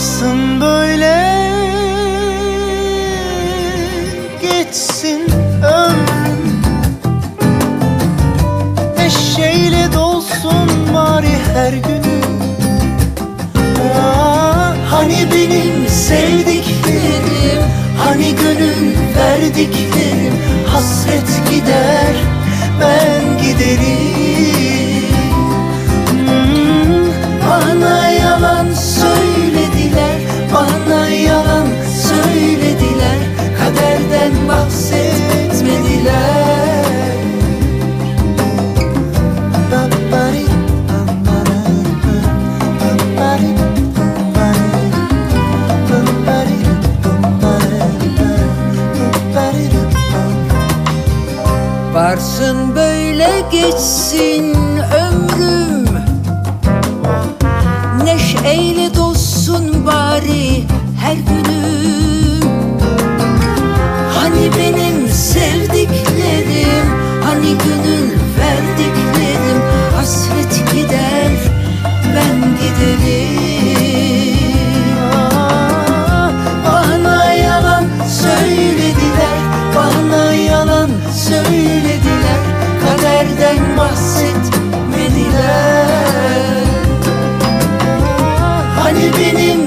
yaparsın böyle Geçsin ömrüm. Neşeyle dolsun bari her günü Aa, ah, Hani benim sevdiklerim Hani gönül verdiklerim Hasret gider ben giderim. Ba- Varsın böyle geçsin ömrüm Hani gönül verdik Hasret gider ben giderim. Ah, bana yalan söylediler Bana yalan söylediler Kaderden bahsetmediler. Hani benim